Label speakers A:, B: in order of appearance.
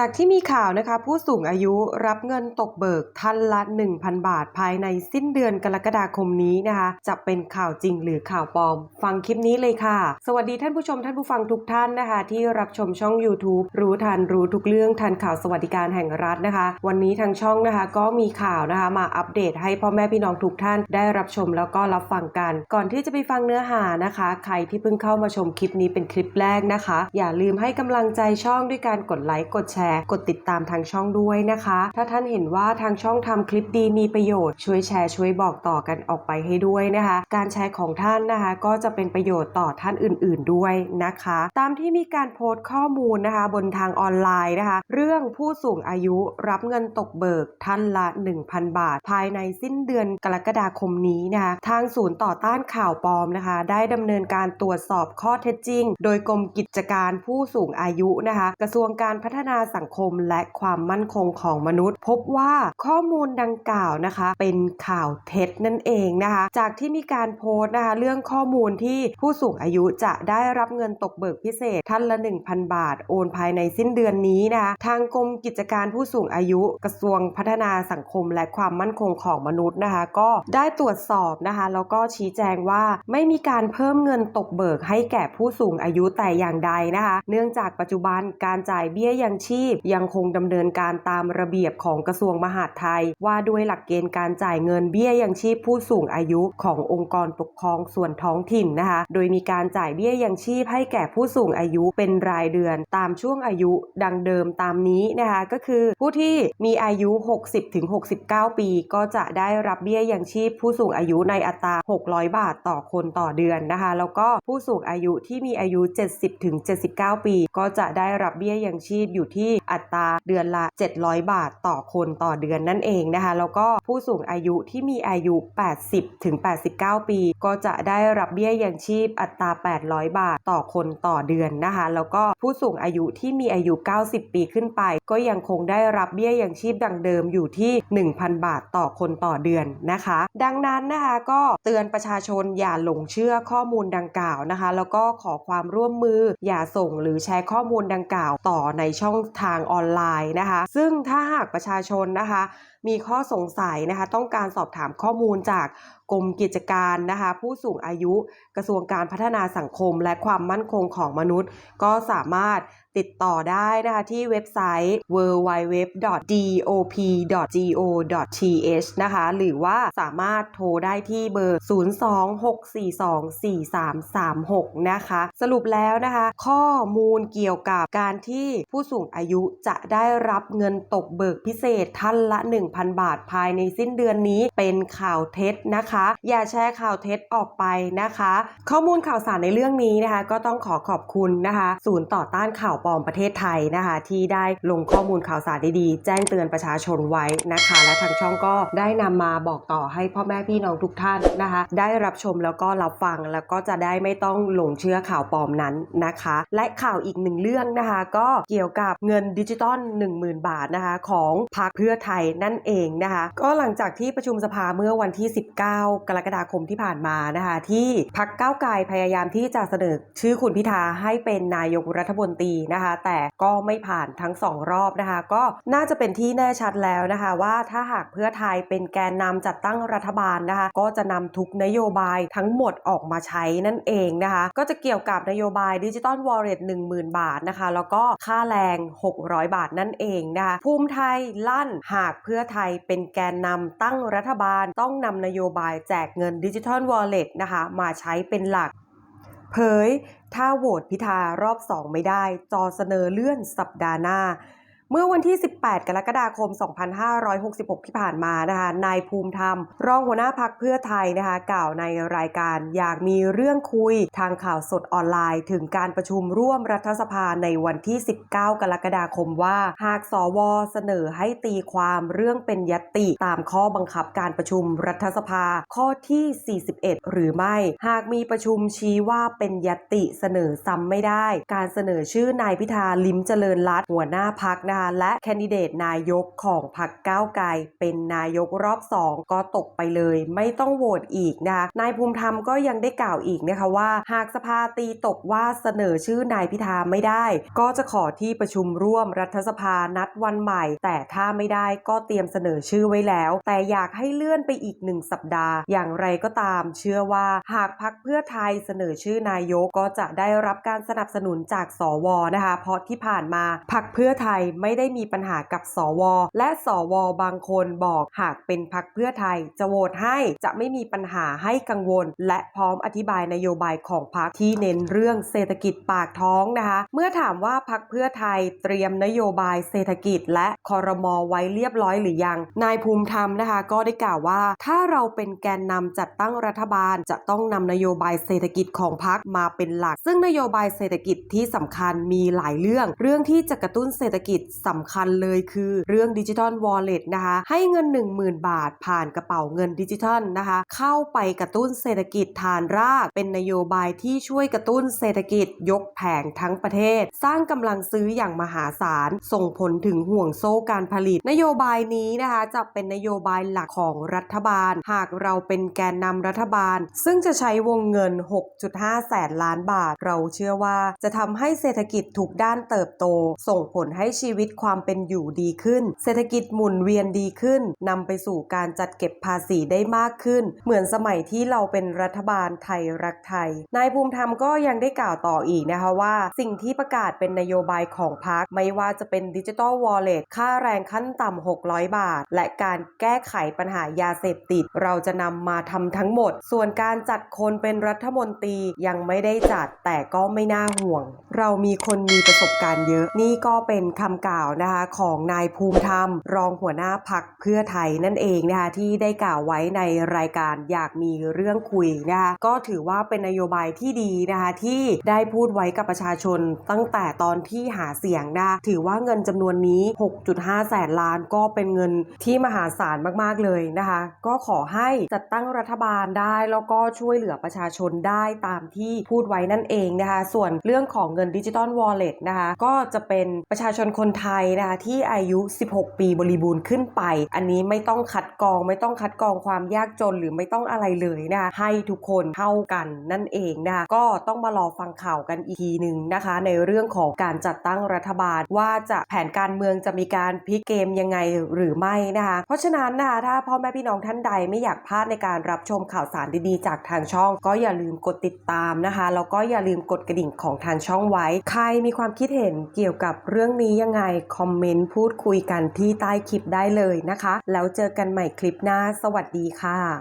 A: จากที่มีข่าวนะคะ ผู้สูงอายุรับเงินตกเบิกท่านละ 1,000 บาทภายในสิ้นเดือนกรกฎาคมนี้นะคะ จะเป็นข่าวจริงหรือข่าวปลอม ฟังคลิปนี้เลยค่ะ สวัสดีท่านผู้ชมท่านผู้ฟังทุกท่านนะคะ ที่รับชมช่อง YouTube รู้ทันรู้ทุกเรื่องทันข่าวสวัสดิการแห่งรัฐนะคะ วันนี้ทางช่องนะคะ ก็มีข่าวนะคะมาอัปเดตให้พ่อแม่พี่น้องทุกท่านได้รับชมแล้วก็รับฟังกัน ก่อนที่จะไปฟังเนื้อหานะคะ ใครที่เพิ่งเข้ามาชมคลิปนี้เป็นคลิปแรกนะคะ อย่าลืมให้กำลังใจช่องด้วยการกดไลค์กดแชร์กดติดตามทางช่องด้วยนะคะ ถ้าท่านเห็นว่าทางช่องทำคลิปดีมีประโยชน์ช่วยแชร์ช่วยบอกต่อกันออกไปให้ด้วยนะคะ การแชร์ของท่านนะคะ ก็จะเป็นประโยชน์ต่อท่านอื่น ๆด้วยนะคะ ตามที่มีการโพสต์ข้อมูลนะคะ บนทางออนไลน์นะคะ เรื่องผู้สูงอายุรับเงินตกเบิกท่านละ 1,000 บาท ภายในสิ้นเดือนกรกฎาคมนี้นะคะทางศูนย์ต่อต้านข่าวปลอมนะคะ ได้ดำเนินการตรวจสอบข้อเท็จจริง โดยกรมกิจการผู้สูงอายุนะคะ กระทรวงการพัฒนาสังคมและความมั่นคงของมนุษย์ พบว่าข้อมูลดังกล่าวนะคะ เป็นข่าวเท็จนั่นเองนะคะ จากที่มีการโพสต์นะคะเรื่องข้อมูลที่ผู้สูงอายุจะได้รับเงินตกเบิกพิเศษท่านละ 1,000 บาท โอนภายในสิ้นเดือนนี้นะคะทางกรมกิจการผู้สูงอายุกระทรวงพัฒนาสังคมและความมั่นคงของมนุษย์นะคะ ก็ได้ตรวจสอบนะคะ แล้วก็ชี้แจงว่าไม่มีการเพิ่มเงินตกเบิกให้แก่ผู้สูงอายุแต่อย่างใดนะคะ เนื่องจากปัจจุบันการจ่ายเบี้ยยังชีพยังคงดำเนินการตามระเบียบของกระทรวงมหาดไทย ว่าด้วยหลักเกณฑ์การจ่ายเงินเบี้ยยังชีพผู้สูงอายุขององค์กรปกครองส่วนท้องถิ่นนะคะ โดยมีการจ่ายเบี้ยยังชีพให้แก่ผู้สูงอายุเป็นรายเดือน ตามช่วงอายุดังเดิมตามนี้นะคะก็คือผู้ที่มีอายุ 60-69 ปี ก็จะได้รับเบี้ยยังชีพผู้สูงอายุในอัตรา 600 บาทต่อคนต่อเดือนนะคะ แล้วก็ผู้สูงอายุที่มีอายุ 70-79 ปี ก็จะได้รับเบี้ยยังชีพอยู่ที่อัตราเดือนละ 700 บาทต่อคนต่อเดือนนั่นเองนะคะ แล้วก็ผู้สูงอายุที่มีอายุ 80-89 ปี ก็จะได้รับเบี้ยยังชีพอัตรา 800 บาทต่อคนต่อเดือนนะคะ แล้วก็ผู้สูงอายุที่มีอายุ 90 ปีขึ้นไป ก็ยังคงได้รับเบี้ยยังชีพดังเดิมอยู่ที่ 1,000 บาทต่อคนต่อเดือนนะคะ ดังนั้นนะคะก็เตือนประชาชนอย่าหลงเชื่อข้อมูลดังกล่าวนะคะ แล้วก็ขอความร่วมมืออย่าส่งหรือแชร์ข้อมูลดังกล่าวต่อในช่องทางออนไลน์นะคะ ซึ่งถ้าหากประชาชนนะคะ มีข้อสงสัยนะคะ ต้องการสอบถามข้อมูลจาก กรมกิจการนะคะผู้สูงอายุกระทรวงการพัฒนาสังคม และความมั่นคงของมนุษย์ ก็สามารถติดต่อได้นะคะที่เว็บไซต์ www.dop.go.th นะคะหรือว่าสามารถโทรได้ที่เบอร์ 026424336 นะคะ สรุปแล้วนะคะ ข้อมูลเกี่ยวกับการที่ผู้สูงอายุจะได้รับเงินตกเบิกพิเศษท่านละ 1,000 บาทภายในสิ้นเดือนนี้เป็นข่าวเท็จนะคะอย่าแชร์ข่าวเท็จออกไปนะคะ ข้อมูลข่าวสารในเรื่องนี้นะคะ ก็ต้องขอขอบคุณนะคะ ศูนย์ต่อต้านข่าวปลอมประเทศไทยนะคะ ที่ได้ลงข้อมูลข่าวสารดีๆ แจ้งเตือนประชาชนไว้นะคะ และทางช่องก็ได้นำมาบอกต่อให้พ่อแม่พี่น้องทุกท่านนะคะ ได้รับชมแล้วก็รับฟังแล้วก็จะได้ไม่ต้องหลงเชื่อข่าวปลอมนั้นนะคะ และข่าวอีกหนึ่งเรื่องนะคะ ก็เกี่ยวกับเงินดิจิตอล10,000 บาทนะคะ ของพรรคเพื่อไทยนั่นเองนะคะ ก็หลังจากที่ประชุมสภาเมื่อวันที่ 19กรกฎาคมที่ผ่านมานะคะ ที่พรรคก้าวไกลพยายามที่จะเสนอชื่อคุณพิธาให้เป็นนายกรัฐมนตรีนะคะ แต่ก็ไม่ผ่านทั้งสองรอบนะคะ ก็น่าจะเป็นที่แน่ชัดแล้วนะคะว่าถ้าหากเพื่อไทยเป็นแกนนำจัดตั้งรัฐบาลนะคะ ก็จะนำทุกนโยบายทั้งหมดออกมาใช้นั่นเองนะคะ ก็จะเกี่ยวกับนโยบายดิจิตอลวอลเล็ต10,000บาทนะคะ แล้วก็ค่าแรง 600 บาทนั่นเองนะคะ ภูมิไทยลั่นหากเพื่อไทยเป็นแกนนำตั้งรัฐบาลต้องนำนโยบายแจกเงินดิจิทัลวอลเล็ตนะคะมาใช้เป็นหลัก เผย ถ้าโหวตพิธารอบ 2 ไม่ได้ จอเสนอเลื่อนสัปดาห์หน้า เมื่อวันที่ 18 กรกฎาคม 2566 ที่ผ่านมานะคะ นายภูมิธรรม รองหัวหน้าพักเพื่อไทยนะคะ กล่าวในรายการอยากมีเรื่องคุยทางข่าวสดออนไลน์ ถึงการประชุมร่วมรัฐสภาในวันที่ 19 กรกฎาคมว่า หากสวเสนอให้ตีความเรื่องเป็นยติตามข้อบังคับการประชุมรัฐสภาข้อที่ 41 หรือไม่ หากมีประชุมชี้ว่าเป็นยติเสนอซ้ำไม่ได้ การเสนอชื่อนายพิธาลิมเจริญรัตน์หัวหน้าพักนะคะนะคะและแคนดิเดตนายกของพรรคก้าวไกลเป็นนายกรอบ 2 ก็ตกไปเลย ไม่ต้องโหวตอีกนะคะนายภูมิธรรมก็ยังได้กล่าวอีกนะคะว่า หากสภาตีตกว่าเสนอชื่อนายพิธาไม่ได้ ก็จะขอที่ประชุมร่วมรัฐสภานัดวันใหม่ แต่ถ้าไม่ได้ก็เตรียมเสนอชื่อไว้แล้ว แต่อยากให้เลื่อนไปอีกหนึ่งสัปดาห์ อย่างไรก็ตาม เชื่อว่าหากพักเพื่อไทยเสนอชื่อนายกก็จะได้รับการสนับสนุนจากสวนะคะ เพราะที่ผ่านมาพักเพื่อไทยไม่ไม่ได้มีปัญหากับสว และสวบางคนบอกหากเป็นพักเพื่อไทย จะโหวตให้จะไม่มีปัญหาให้กังวล และพร้อมอธิบายนโยบายของพักที่เน้นเรื่องเศรษฐกิจปากท้องนะคะ เมื่อถามว่าพักเพื่อไทยเตรียมนโยบายเศรษฐกิจ และคอรมอไว้เรียบร้อยหรือยัง นายภูมิธรรมนะคะก็ได้กล่าวว่า ถ้าเราเป็นแกนนำจัดตั้งรัฐบาล จะต้องนำนโยบายเศรษฐกิจของพักมาเป็นหลัก ซึ่งนโยบายเศรษฐกิจที่สำคัญมีหลายเรื่อง เรื่องที่จะกระตุ้นเศรษฐกิจสำคัญเลยคือเรื่องดิจิทัลวอลเล็ตนะคะ ให้เงิน 10,000 บาทผ่านกระเป๋าเงินดิจิทัลนะคะ เข้าไปกระตุ้นเศรษฐกิจฐานราก เป็นนโยบายที่ช่วยกระตุ้นเศรษฐกิจยกแผงทั้งประเทศ สร้างกำลังซื้ออย่างมหาศาล ส่งผลถึงห่วงโซ่การผลิต นโยบายนี้นะคะจะเป็นนโยบายหลักของรัฐบาล หากเราเป็นแกนนำรัฐบาล ซึ่งจะใช้วงเงิน 6.5 แสนล้านบาท เราเชื่อว่าจะทำให้เศรษฐกิจทุกด้านเติบโต ส่งผลให้ชีวิตความเป็นอยู่ดีขึ้น เศรษฐกิจหมุนเวียนดีขึ้นนำไปสู่การจัดเก็บภาษีได้มากขึ้น เหมือนสมัยที่เราเป็นรัฐบาลไทยรักไทย นายภูมิธรรมก็ยังได้กล่าวต่ออีกนะคะว่า สิ่งที่ประกาศเป็นนโยบายของพรรคไม่ว่าจะเป็นดิจิ t a ลวอลเล็ตค่าแรงขั้นต่ำ600 บาท และการแก้ไขปัญหายาเสพติด เราจะนำมาทำทั้งหมด ส่วนการจัดคนเป็นรัฐมนตรียังไม่ได้จัดแต่ก็ไม่น่าห่วง เรามีคนมีประสบการณ์เยอะ นี่ก็เป็นคำกล่าวนะคะของนายภูมิธรรม รองหัวหน้าพักเพื่อไทยนั่นเองนะคะที่ได้กล่าวไว้ในรายการอยากมีเรื่องคุยนะคะก็ถือว่าเป็นนโยบายที่ดีนะคะที่ได้พูดไว้กับประชาชนตั้งแต่ตอนที่หาเสียงนะถือว่าเงินจำนวนนี้ 6.5 แสนล้านก็เป็นเงินที่มหาศาลมากๆเลยนะคะก็ขอให้จัดตั้งรัฐบาลได้แล้วก็ช่วยเหลือประชาชนได้ตามที่พูดไว้นั่นเองนะคะส่วนเรื่องของเงินดิจิตอลวอลเล็ตนะคะก็จะเป็นประชาชนคนไทยนะคะที่อายุ 16 ปีบริบูรณ์ขึ้นไป อันนี้ไม่ต้องคัดกรอง ไม่ต้องคัดกรองความยากจนหรือไม่ต้องอะไรเลยนะคะให้ทุกคนเท่ากันนั่นเองนะคะก็ต้องมารอฟังข่าวกันอีกทีหนึ่งนะคะ ในเรื่องของการจัดตั้งรัฐบาล ว่าจะแผนการเมืองจะมีการพลิกเกมยังไงหรือไม่นะคะ เพราะฉะนั้นนะคะถ้าพ่อแม่พี่น้องท่านใดไม่อยากพลาดในการรับชมข่าวสารดีๆ จากทางช่อง ก็อย่าลืมกดติดตามนะคะแล้วก็อย่าลืมกดกระดิ่งของทางช่องไว้ ใครมีความคิดเห็นเกี่ยวกับเรื่องนี้ยังไง คอมเมนต์พูดคุยกันที่ใต้คลิปได้เลยนะคะ แล้วเจอกันใหม่คลิปหน้า สวัสดีค่ะ